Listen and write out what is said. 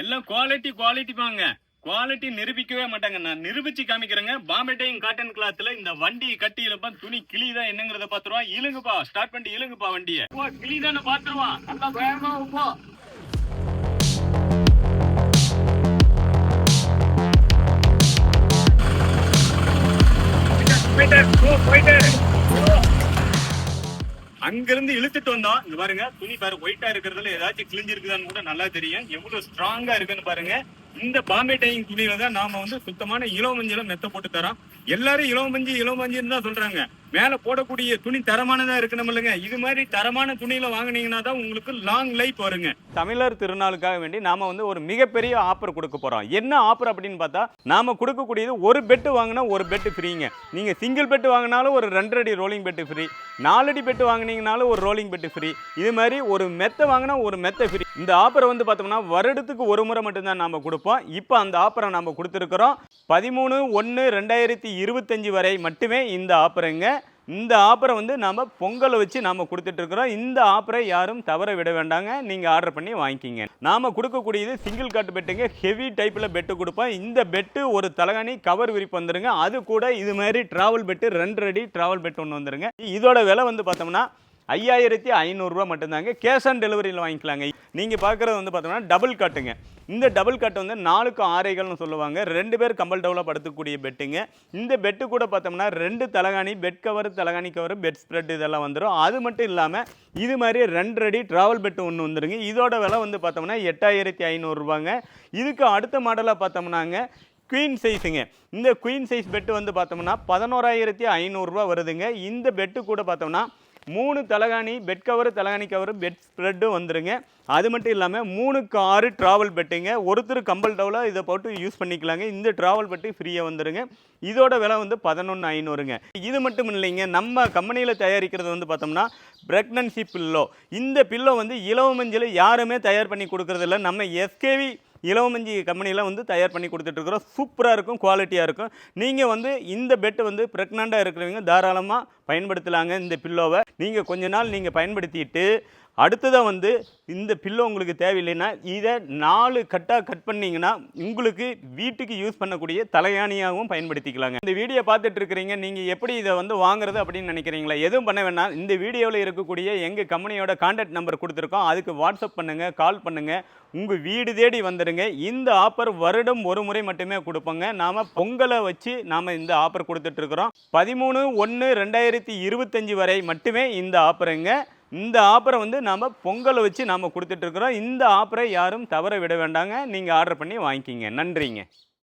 எல்லாம் quality quality பாங்க quality நிரூபிக்கவே மாட்டாங்க. நான் நிரூபிச்சு காமிக்கிறேங்க. பாம்பே டைம் காட்டன் கிளாத்ல இந்த வண்டி கட்டி இழுப்பான் துணி கிளிதான் என்னங்கறத பாத்துருவான் இழுங்குப்பா. ஸ்டார்ட் பண்ணி இழுங்குப்பா வண்டியை. கிளிதான பாத்துருவான் நல்லா அங்கிருந்து இழுத்துட்டு வந்தோம். இங்க பாருங்க துணி பாரு ஒயிட்டா இருக்கிறதுல ஏதாச்சும் கிழிஞ்சிருக்குதான்னு கூட நல்லா தெரியும். எவ்வளவு ஸ்ட்ராங்கா இருக்குன்னு பாருங்க. இந்த பாம்பே டைங் துணியில தான் நாம வந்து சுத்தமான இளவமஞ்சள மெத்த போட்டு தரோம். எல்லாரும் இளவமஞ்சி இளவமஞ்சின்னு தான் சொல்றாங்க. மேல போடக்கூடிய துணி தரமானதா இருக்கணும் இல்லைங்க. இது மாதிரி தரமான துணியில வாங்குனீங்கன்னா தான் உங்களுக்கு லாங் லைஃப் வருங்க. தமிழர் திருநாளுக்காக வேண்டி நாம வந்து ஒரு மிகப்பெரிய ஆஃபர் கொடுக்க போறோம். என்ன ஆஃபர் அப்படின்னு பார்த்தா நாம கொடுக்கக்கூடியது ஒரு பெட்டு வாங்கினா ஒரு பெட்டு ஃப்ரீங்க நீங்க சிங்கிள் பெட்டு வாங்கினாலும் ஒரு ரெண்டரை அடி ரோலிங் பெட்டு ஃப்ரீ நாலடி பெட்டு வாங்குனீங்கனாலும் ஒரு ரோலிங் பெட்டு ஃப்ரீ இது மாதிரி ஒரு மெத்தை வாங்கினா ஒரு மெத்தை ஃப்ரீ இந்த ஆஃபர் வந்து பார்த்தோம்னா வருடத்துக்கு ஒரு முறை மட்டும்தான் நாம கொடுப்போம். இப்போ அந்த ஆஃபரை நம்ம கொடுத்துருக்குறோம். பதிமூணு ஒன்று ரெண்டாயிரத்தி இருபத்தஞ்சி வரை மட்டுமே இந்த ஆஃபருங்க இந்த ஆஃபரை வந்து நாம் பொங்கலை வச்சு நாம் கொடுத்துட்ருக்குறோம் இந்த ஆஃபரை யாரும் தவற விட வேண்டாங்க. நீங்கள் ஆர்டர் பண்ணி வாங்கிக்கிங்க. நாம் கொடுக்கக்கூடியது சிங்கிள் காட் பெட்டுங்க ஹெவி டைப்பில் பெட்டு கொடுப்போம். இந்த பெட்டு ஒரு தலகாணி கவர் விரிப்பு வந்துருங்க. அது கூட இது மாதிரி ட்ராவல் பெட்டு ரெண்டு அடி ட்ராவல் பெட் ஒன்று வந்துருங்க. இதோட விலை வந்து பார்த்தோம்னா ஐயாயிரத்தி ஐநூறுரூவா மட்டும்தாங்க கேஷ் ஆன் டெலிவரியில் வாங்கிக்கலாங்க. நீங்கள் பார்க்குறது வந்து பார்த்தோம்னா டபுள் காட்டுங்க இந்த டபுள் காட்டு வந்து நாலுக்கு ஆரைகள்னு சொல்லுவாங்க. ரெண்டு பேர் கம்பல் டவுலாக படுத்தக்கூடிய பெட்டுங்க. இந்த பெட்டு கூட பார்த்தோம்னா ரெண்டு தலகாணி பெட் கவர் தலகாணி கவர் பெட் ஸ்ப்ரெட் இதெல்லாம் வந்துடும் அது மட்டும் இல்லாமல் இது மாதிரி ரெண்டு அடி ட்ராவல் பெட்டு ஒன்று வந்துடுங்க இதோட விலை வந்து பார்த்தோம்னா எட்டாயிரத்தி ஐநூறுரூவாங்க இதுக்கு அடுத்த மாடலாக பார்த்தோம்னாங்க குயின் சைஸுங்க இந்த குயின் சைஸ் பெட்டு வந்து பார்த்தோம்னா பதினோராயிரத்தி ஐநூறுரூவா வருதுங்க. இந்த பெட்டு கூட பார்த்தோம்னா மூணு தலகாணி பெட் கவரு தலகாணி கவரு பெட் ஸ்ப்ரெட்டும் வந்துருங்க. அது மட்டும் இல்லாமல் மூணுக்கு ஆறு ட்ராவல் பெட்டுங்க ஒருத்தர் கம்பல் டவுலாக இதை போட்டு யூஸ் பண்ணிக்கலாங்க. இந்த ட்ராவல் பெட்டு ஃப்ரீயாக வந்துருங்க. இதோட விலை வந்து பதினொன்று ஐநூறுங்க. இது மட்டும் இல்லைங்க. நம்ம கம்பெனியில் தயாரிக்கிறது வந்து பார்த்தோம்னா ப்ரெக்னன்சி பில்லோ இந்த பில்லோ வந்து இலவ மஞ்சள் யாருமே தயார் பண்ணி கொடுக்குறதில்ல. நம்ம எஸ்கேவி இலவமஞ்சி கம்பெனியில் வந்து தயார் பண்ணி கொடுத்துட்ருக்குறோம். சூப்பராக இருக்கும் குவாலிட்டியாக இருக்கும். நீங்கள் வந்து இந்த பெட்டு வந்து ப்ரெக்னெண்ட்டாக இருக்கிறவங்க தாராளமாக பயன்படுத்தலாங்க இந்த பில்லோவை நீங்கள் கொஞ்ச நாள் நீங்கள் பயன்படுத்திட்டு அடுத்ததாக வந்து இந்த பில்லோ உங்களுக்கு தேவையில்லைன்னா இதை நாலு கட்டாக கட் பண்ணிங்கன்னா உங்களுக்கு வீட்டுக்கு யூஸ் பண்ணக்கூடிய தலையாணியாகவும் பயன்படுத்திக்கலாங்க. இந்த வீடியோ பார்த்துட்டு இருக்கிறீங்க நீங்கள் எப்படி இதை வந்து வாங்குறது அப்படின்னு நினைக்கிறீங்களா? எதுவும் பண்ண வேணாம் இந்த வீடியோவில் இருக்கக்கூடிய எங்கள் கம்பெனியோட கான்டாக்ட் நம்பர் கொடுத்துருக்கோம். அதுக்கு வாட்ஸ்அப் பண்ணுங்கள் கால் பண்ணுங்கள் உங்கள் வீடு தேடி வந்துடுங்க இந்த ஆஃபர் வருடம் ஒரு முறை மட்டுமே கொடுப்போங்க. நாம் பொங்கலை வச்சு நாம் இந்த ஆஃபர் கொடுத்துட்ருக்குறோம் பதிமூணு ஒன்று ரெண்டாயிரத்தி இருபத்தஞ்சி வரை மட்டுமே இந்த ஆஃபருங்க இந்த ஆஃபரை வந்து நாம் பொங்கலை வச்சு நாம் கொடுத்துட்ருக்குறோம் இந்த ஆஃபரை யாரும் தவற விட வேண்டாங்க. நீங்கள் ஆர்டர் பண்ணி வாங்கிக்கிங்க. நன்றிங்க.